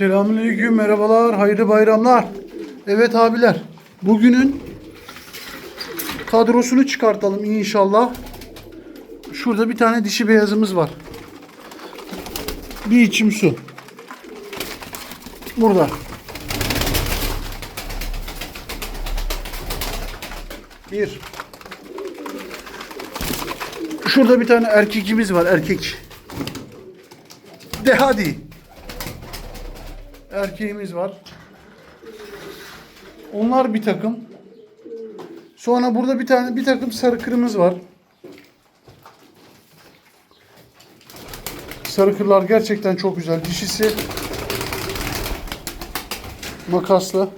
Selamünaleyküm, merhabalar, hayırlı bayramlar. Evet abiler, bugünün kadrosunu çıkartalım inşallah. Şurada bir tane dişi beyazımız var. Bir içim su. Burada. Bir. Şurada bir tane erkekimiz var, erkek. De hadi. Erkeğimiz var. Onlar bir takım. Sonra burada bir tane bir takım sarı kırmız var. Sarı kırlar gerçekten çok güzel. Dişisi makaslı.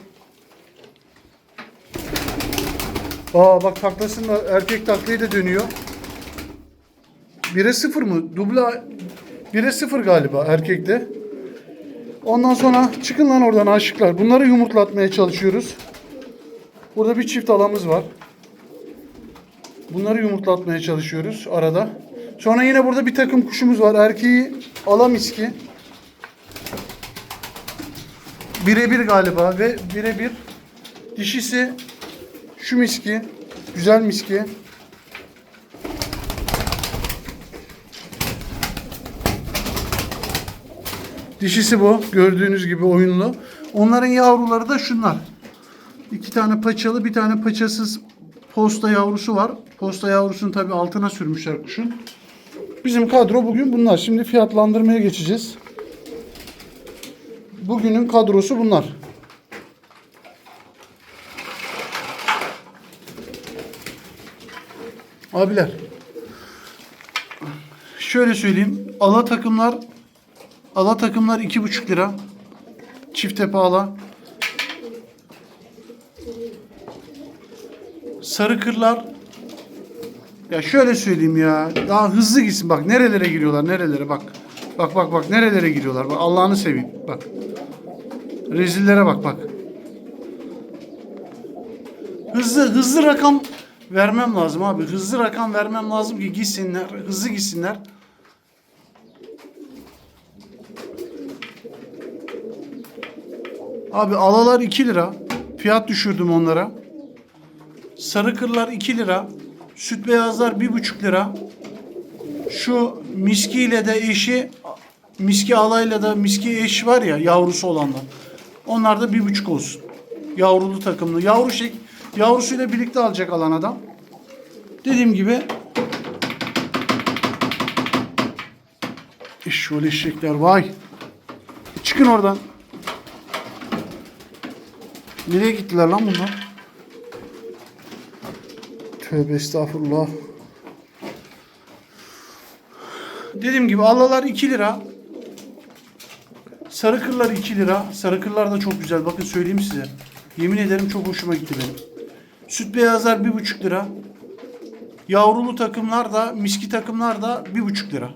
Aa bak taklasında erkek taklayı da dönüyor. 1'e 0 mı? Dubla 1'e 0 galiba erkekte. Ondan sonra çıkın lan oradan aşıklar. Bunları yumurtlatmaya çalışıyoruz. Burada bir çift alamız var. Bunları yumurtlatmaya çalışıyoruz arada. Sonra yine burada bir takım kuşumuz var. Erkeği alamiski. Birebir galiba ve birebir. Dişisi şu miski. Güzel miski. Dişisi bu. Gördüğünüz gibi oyunlu. Onların yavruları da şunlar. İki tane paçalı, bir tane paçasız posta yavrusu var. Posta yavrusunu tabii altına sürmüşler kuşun. Bizim kadro bugün bunlar. Şimdi fiyatlandırmaya geçeceğiz. Bugünün kadrosu bunlar. Abiler. Şöyle söyleyeyim. Ala takımlar Ala takımlar iki buçuk lira. Çift tepe ala. Sarı kırlar. Ya şöyle söyleyeyim ya. Daha hızlı gitsin. Bak nerelere giriyorlar. Nerelere bak. Bak bak bak nerelere giriyorlar. Bak Allah'ını seveyim. Bak. Rezillere bak bak. Hızlı hızlı rakam vermem lazım abi. Hızlı rakam vermem lazım ki gitsinler. Hızlı gitsinler. Abi alalar 2 lira. Fiyat düşürdüm onlara. Sarı kırlar 2 lira. Süt beyazlar 1,5 lira. Şu miskiyle de eşi miski alayla da miski eş var ya yavrusu olanlar. Onlar da 1,5 olsun. Yavrulu takımlı. Yavru şek yavrusuyla birlikte alacak alan adam. Dediğim gibi şöyle eşekler vay. Çıkın oradan. Nereye gittiler lan bunlar? Tövbe estağfurullah. Dediğim gibi allalar 2 lira. Sarı kırlar 2 lira. Sarı kırlar da çok güzel. Bakın söyleyeyim size. Yemin ederim çok hoşuma gitti benim. Süt beyazlar 1,5 lira. Yavrulu takımlar da, miski takımlar da 1,5 lira.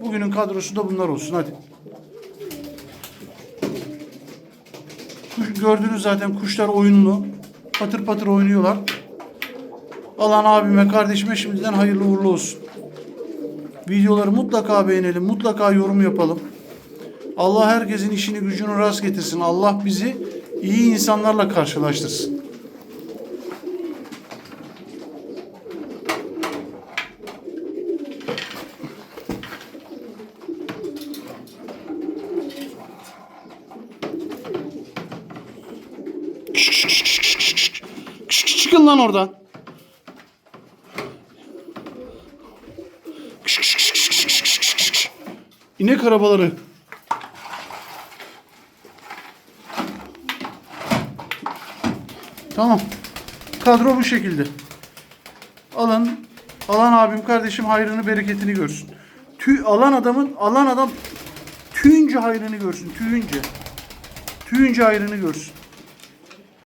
Bugünün kadrosu da bunlar olsun. Hadi. Gördünüz zaten kuşlar oyunlu. Patır patır oynuyorlar. Alan abime, kardeşime şimdiden hayırlı uğurlu olsun. Videoları mutlaka beğenelim, mutlaka yorum yapalım. Allah herkesin işini gücünü rast getirsin. Allah bizi iyi insanlarla karşılaştırsın. Çıkın lan oradan. İnek arabaları. Tamam. Kadro bu şekilde. Alın. Alan abim kardeşim hayrını bereketini görsün. Tüy alan adamın alan adam tüyünce hayrını görsün. Tüyünce. Tüyünce hayrını görsün.